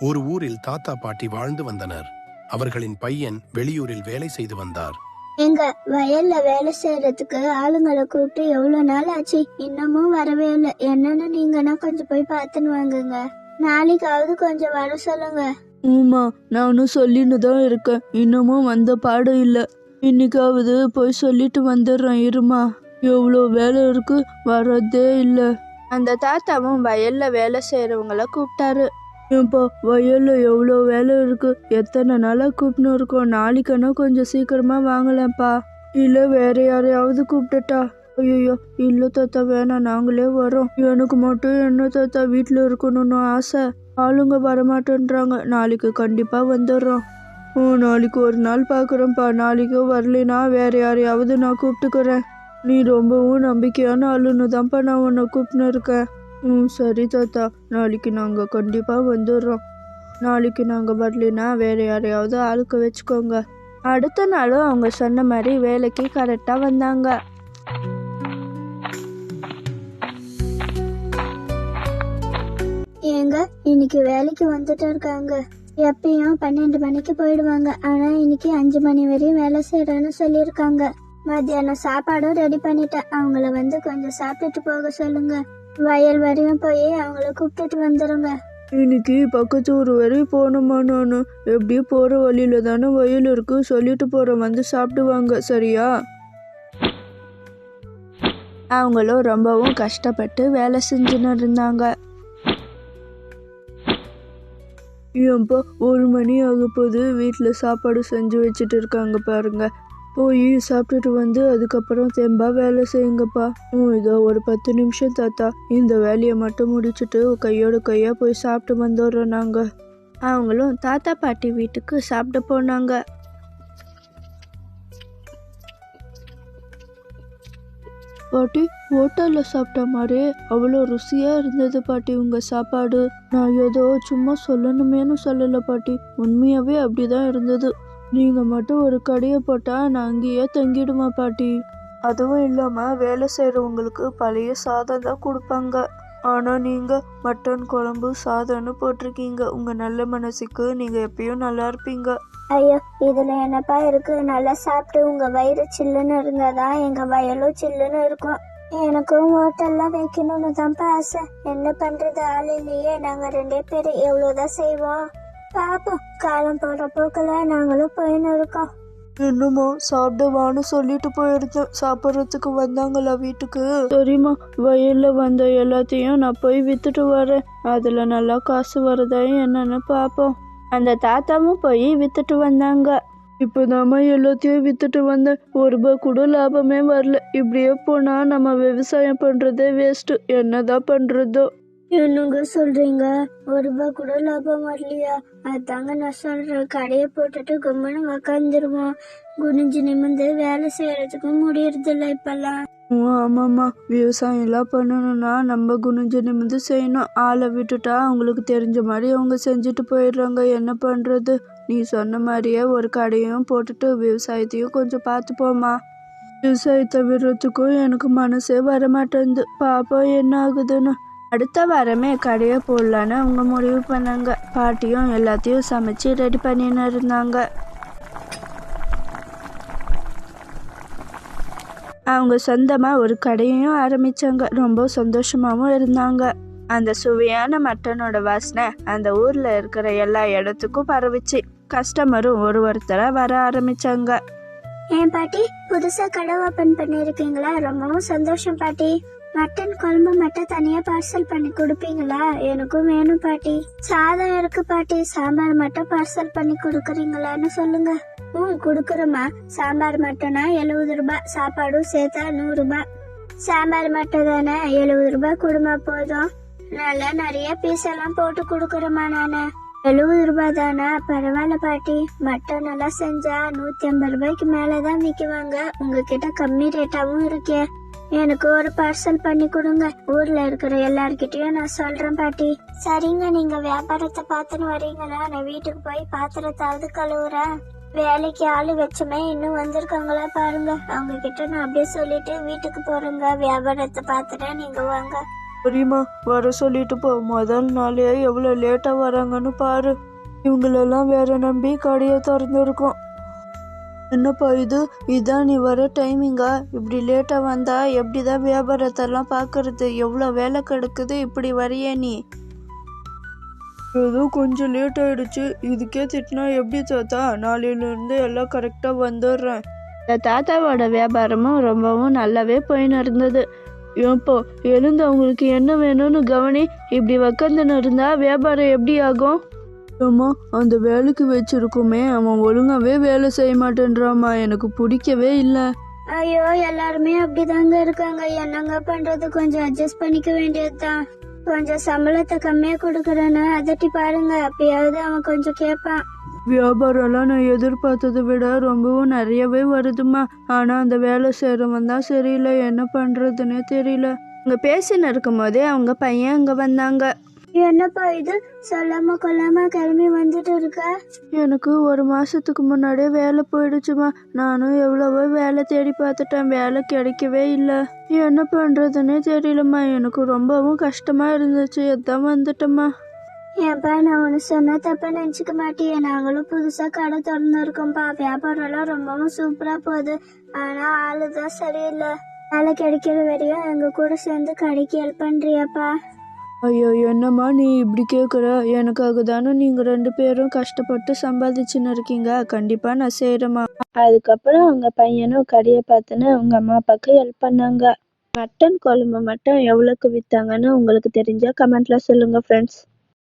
ஒரு ஊரில் தாத்தா பாட்டி வாழ்ந்து வந்தனர். அவர்களின் பையன் வெளியூரில் வேலை செய்து வந்தார். எங்க வயல்ல வேலை செய்யறதுக்கு ஆளுங்களை கூப்பிட்டு எவ்வளவு நாள் ஆச்சு? இன்னமும் வரவே இல்லை. என்னன்னு நீங்கன்னா கொஞ்சம் போய் பார்த்துன்னு வாங்குங்க. நாளைக்காவது கொஞ்சம் வர சொல்லுங்க. ஆமா நானும் சொல்லின்னு தான் இருக்கேன். இன்னமும் வந்த பாடம் இல்லை. இன்னைக்காவது போய் சொல்லிட்டு வந்துடுறேன் இருமா. எவ்வளோ வேலை இருக்கு வர்றதே இல்லை. அந்த தாத்தாவும் வயல்ல வேலை செய்யறவங்கள கூப்பிட்டாரு. ஏன்பா வயல்ல எவ்வளோ வேலை இருக்கு? எத்தனை நாளாக கூப்பிட்டு இருக்கோம். நாளைக்குன்னா கொஞ்சம் சீக்கிரமா வாங்கலாம்ப்பா. இல்லை வேற யாரையாவது கூப்பிட்டுட்டா ஐயோ இல்லை தாத்தா வேணாம். நாங்களே வரோம் எனக்கு மட்டும் என்ன தாத்தா வீட்டில் இருக்கணும்னு ஆசை? ஆளுங்க வரமாட்டேன்றாங்க. நாளைக்கு கண்டிப்பாக வந்துடுறோம் ஓ நாளைக்கு ஒரு நாள் பார்க்குறேன்ப்பா நாளைக்கு வரலைனா வேற யாரையாவது நான் கூப்பிட்டுக்கிறேன் நீ ரொம்பவும் நம்பிக்கையான ஆளுன்னு தான்ப்பா நான் உன்னை கூப்பிட்டுன்னு இருக்கேன். ம் சரி தாத்தா. நாளைக்கு நாங்கள் கண்டிப்பாக வந்துடுறோம் நாளைக்கு நாங்கள் வரலைனா வேற யாரையாவது ஆளுக்கு வச்சுக்கோங்க. அடுத்த நாளும் அவங்க சொன்ன மாதிரி வேலைக்கு கரெக்டாக வந்தாங்க. ஏங்க இன்னைக்கு வேலைக்கு வந்துட்டு இருக்காங்க. எப்பயும் பன்னெண்டு மணிக்கு போயிடுவாங்க. ஆனா இன்னைக்கு அஞ்சு மணி வரையும் வேலை செய்யறேன்னு சொல்லியிருக்காங்க. மத்தியானம் சாப்பாடும் ரெடி பண்ணிட்டேன். அவங்கள வந்து கொஞ்சம் சாப்பிட்டுட்டு போக சொல்லுங்க. வயல் வரையும் போய் அவங்கள கூப்பிட்டுட்டு வந்துருங்க. இன்னைக்கு பக்கத்து ஊர் வரையும் போகணுமா நான்? எப்படியும் போகிற வழியில தானே வயல் இருக்கு. சொல்லிட்டு போகிறோம் வந்து சாப்பிடுவாங்க சரியா? அவங்களும் ரொம்பவும் கஷ்டப்பட்டு வேலை செஞ்சுன்னு இருந்தாங்க. ஏன்பா ஒரு மணி ஆக போது வீட்டில் சாப்பாடு செஞ்சு வச்சுட்டு இருக்காங்க பாருங்க. போய் சாப்பிட்டுட்டு வந்து அதுக்கப்புறம் தெம்பா வேலை செய்யுங்கப்பா. ம் இதோ ஒரு பத்து நிமிஷம் தாத்தா. இந்த வேலையை மட்டும் முடிச்சுட்டு கையோட கையா போய் சாப்பிட்டு வந்துடுறோம் நாங்க. அவங்களும் தாத்தா பாட்டி வீட்டுக்கு சாப்பிட போனாங்க. பாட்டி ஹோட்டலில் சாப்பிட்ட மாதிரி அவ்வளோ ருசியாக இருந்தது பாட்டி உங்கள் சாப்பாடு. நான் ஏதோ சும்மா சொல்லணுமேனு சொல்லலை பாட்டி. உண்மையாவே அப்படிதான் இருந்தது. நீங்க மட்டும் ஒரு கடையை போட்டா நான் அங்கேயே தங்கிடுமா பாட்டி? அதுவும் இல்லாம வேலை செய்யறவங்களுக்கு பழைய சாதம் தான் கொடுப்பாங்க. ஆனா நீங்க மட்டன் குழம்பு சாதம்னு போட்டிருக்கீங்க. உங்க நல்ல மனசுக்கு நீங்க எப்பயும் நல்லா இருப்பீங்க. ஐயோ இதுல என்னப்பா இருக்கு? நல்லா சாப்பிட்டு உங்க வயிறு சில்லுன்னு இருந்தாதான் எங்க வயலும் சில்லுன்னு இருக்கும். எனக்கும் ஹோட்டல்லாம் வைக்கணும்னு தான்ப்பா ஆசை. என்ன பண்றது? ஆள் இல்லையே. நாங்க ரெண்டே பேர் எவ்வளவுதான் செய்வோம்? பாப்போம் காலம் போற போக்குல நாங்களும் போயின்னு இருக்கோம். என்னமோ சாப்பிடுவான்னு சொல்லிட்டு போயிருந்தேன் சாப்பிட்றதுக்கு வந்தாங்களா வீட்டுக்கு? சரிம்மா வயல்ல வந்த எல்லாத்தையும் நான் போய் வித்துட்டு வரேன். அதுல நல்லா காசு வருதா என்னன்னு பார்ப்போம் அந்த தாத்தாவும் போய் வித்துட்டு வந்தாங்க. இப்போதாம்மா எல்லாத்தையும் வித்துட்டு வந்தேன். ஒரு ரூபாய் கூட லாபமே வரல. இப்படியே போனா நம்ம விவசாயம் பண்றதே வேஸ்ட் என்னதான் பண்றதோ? என்னங்க சொல்றீங்க? ஒரு ரூபாய் கூட லாபம் வரலையா? அதாங்க நான் சொல்றேன். கடையை போட்டுட்டு கும்பனு உக்காந்துருவோம் குனிஞ்சு நிமிந்து வேலை செய்யறதுக்கும் முடியறதில்ல இப்பெல்லாம். ஓ ஆமாம்மா. விவசாயம்லாம் பண்ணணும்னா நம்ம குனிஞ்சு நிமிந்து செய்யணும். ஆளை விட்டுட்டா அவங்களுக்கு தெரிஞ்ச மாதிரி அவங்க செஞ்சுட்டு போயிடுறாங்க. என்ன பண்ணுறது நீ சொன்ன மாதிரியே ஒரு கடையும் போட்டுட்டு விவசாயத்தையும் கொஞ்சம் பார்த்துப்போம்மா. விவசாயத்தை விடுறதுக்கும் எனக்கு மனசே வர மாட்டேங்குது என்ன ஆகுதுன்னு? அடுத்த வாரமே கடையை போடலான்னு அவங்க முடிவு பண்ணாங்க. பாட்டியும் எல்லாத்தையும் சமைச்சு ரெடி பண்ணின்னு இருந்தாங்க. அவங்க சொந்தமாக ஒரு கடையையும் ஆரம்பிச்சாங்க. ரொம்ப சந்தோஷமாகவும் இருந்தாங்க. அந்த சுவையான மட்டனோட வாசனை அந்த ஊரில் இருக்கிற எல்லா இடத்துக்கும் பரவிச்சு. கஸ்டமரும் ஒரு ஒருத்தராக வர ஆரம்பித்தாங்க ஏன் பாட்டி புதுசாக கடை ஓப்பன் பண்ணியிருக்கீங்களா? ரொம்பவும் சந்தோஷம் பாட்டி. மட்டன் குழம்பு மட்டும் தனியா பார்சல் பண்ணி கொடுப்பீங்களா? எனக்கும் வேணும் பாட்டி. சாதம் இருக்கு பாட்டி. சாம்பார் மட்டும் பார்சல் பண்ணி கொடுக்கறீங்களான்னு சொல்லுங்க. ம் கொடுக்குறோமா சாம்பார் மட்டும்னா எழுபது ரூபாய் சாப்பாடும் சேர்த்தா நூறு ரூபாய் சாம்பார் மட்டும் தானே? எழுபது ரூபாய் கொடுமா போதும். நல்லா நிறைய பீஸ் எல்லாம் போட்டு கொடுக்குறோமா நானு. எழுபது ரூபாய் தானா? பரவாயில்ல பாட்டி. மட்டன் நல்லா செஞ்சா நூத்தி ஐம்பது ரூபாய்க்கு மேலதான் விக்குவாங்க. உங்ககிட்ட கம்மி ரேட்டாவும் இருக்கே. எனக்கு ஒரு பார்சல் பண்ணி கொடுங்க. ஊர்ல இருக்கிற எல்லார்கிட்டயும் நான் சொல்றேன் பாட்டி. சரிங்க நீங்க வியாபாரத்தை பார்த்துன்னு வரீங்களா நான் வீட்டுக்கு போய் பாத்திரத்தாவது கழுவுறேன். வேலைக்கு ஆளு வச்சுமே இன்னும் வந்திருக்காங்களா பாருங்க. அவங்க கிட்ட நான் அப்படியே சொல்லிட்டு வீட்டுக்கு போறேங்க. வியாபாரத்தை பார்த்துட்டு நீங்க வாங்க. சரிம்மா வர சொல்லிட்டு போ முதல் நாளே எவ்வளோ லேட்டாக வராங்கன்னு பாரு. இவங்களெல்லாம் வேற நம்பி கடையை திறந்துருக்கோம். என்னப்பா இது? இதான் நீ வர டைமிங்கா இப்படி லேட்டாக வந்தா எப்படி தான் வியாபாரத்தெல்லாம் பார்க்கறது? எவ்வளோ வேலை கிடக்குது? இப்படி வரைய நீ. ஏதோ கொஞ்சம் லேட் ஆயிடுச்சு. இதுக்கே திட்டினா எப்படி தாத்தா? நாளையிலேருந்து எல்லாம் கரெக்டாக வந்துடுறேன். இந்த தாத்தாவோட வியாபாரமும் ரொம்பவும் நல்லாவே போயின்னு இருந்தது. ஏப்போ எழுந்து அவங்களுக்கு என்ன வேணும்னு கவனி. இப்படி உக்காந்துன்னு இருந்தா வியாபாரம் எப்படி ஆகும்? அம்மா அந்த வேலைக்கு வச்சிருக்கோமே அவன் ஒழுங்காவே வேலை செய்ய மாட்டேன்றாமா எனக்கு பிடிக்கவே இல்லை. ஐயோ எல்லாருமே அப்படிதாங்க இருக்காங்க. என்னங்க பண்றது? கொஞ்சம் அட்ஜஸ்ட் பண்ணிக்க வேண்டியதுதான். கொஞ்சம் சம்பளத்தை கம்மியா கொடுக்கறேன்னு அதட்டி பாருங்க. அப்பயாவது அவன் கொஞ்சம் கேட்பான் வியாபாரம்லாம் நான் எதிர்பார்த்ததை விட ரொம்பவும் நிறையவே வருதுமா ஆனால் அந்த வேலை செய்கிறவன் தான் சரியில்லை. என்ன பண்ணுறதுன்னே தெரியல. அங்கே பேசின்னு இருக்கும் போதே அவங்க பையன் அங்கே வந்தாங்க. என்னப்பா இது? சொல்லாம கொல்லாம கிளம்பி வந்துட்டு இருக்க? எனக்கு ஒரு மாதத்துக்கு முன்னாடியே வேலை போயிடுச்சுமா. நானும் எவ்வளவோ வேலை தேடி பார்த்துட்டேன். வேலை கிடைக்கவே இல்லை. என்ன பண்ணுறதுன்னே தெரியலம்மா. எனக்கு ரொம்பவும் கஷ்டமாக இருந்துச்சு. எதான் வந்துட்டேம்மா. ஏன்பா நான் ஒன்று சொன்னா தப்பா நினச்சிக்க மாட்டியே. நாங்களும் புதுசா கடை திறந்துருக்கோம்ப்பா வியாபாரம் எல்லாம் ரொம்பவும் சூப்பரா போகுது. ஆனா ஆளு தான் சரியில்லை. வேலை கிடைக்கிற வரையும் எங்க கூட சேர்ந்து கடைக்கு ஹெல்ப் பண்றியாப்பா? ஐயோ என்னம்மா நீ இப்படி கேட்குற எனக்காக தானே நீங்கள் ரெண்டு பேரும் கஷ்டப்பட்டு சம்பாதிச்சுன்னு இருக்கீங்க. கண்டிப்பாக நான் செய்கிறேம்மா அதுக்கப்புறம் அவங்க பையனும் கடையை பார்த்துன்னு அவங்க அம்மா அப்பாவுக்கு ஹெல்ப் பண்ணாங்க. மட்டன் குழம்பு மட்டும் எவ்வளோக்கு விற்றாங்கன்னு உங்களுக்கு தெரிஞ்சா கமெண்ட்ல சொல்லுங்கள் ஃப்ரெண்ட்ஸ்